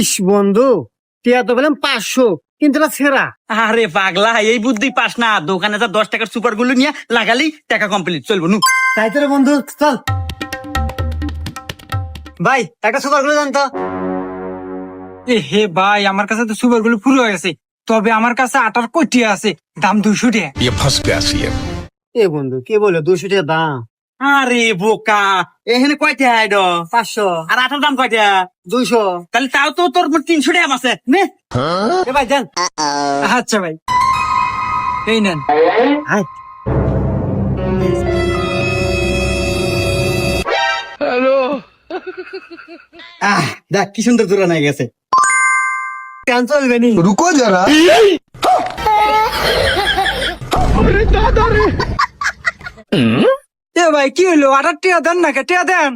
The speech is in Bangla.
ইস বন্ধু টিয়া তো বললাম পাঁচশো কিন্তু না সেরা। আরে পাগলা এই বুদ্ধি পাস না। দোকানে দশ টাকার সুপারগুলো নিয়ে লাগালি টাকা কমপ্লিট চলবো নু। তাই তো বন্ধু চল। ভাই একটা সুপারগুলো জানতো হে ভাই আমার কাছে তো সুপারগুলো পুরো হয়ে গেছে। তবে আমার কাছে আটার কটি আছে দাম দুশো টাকা। এ বন্ধু কে বলো দুশো টাকা দাম? আরে বোকা এখানে কয়টা আইড? পাঁচশো। আর আটার দাম কয়টা? দুইশো। তাহলে তাও তো তোর তিনশো টাকা আছে নে। হ্যাঁ? ভাই যান। আচ্ছা ভাই। এই নেন। হ্যালো। আহ দেখ কি সুন্দর দূরা নাই গেছে। ক্যান্সেল বেনি রুকো যারা। দাদা রে। ভাই কি হলো আঠার টিয়া দেন না কে? টিয়া দেন।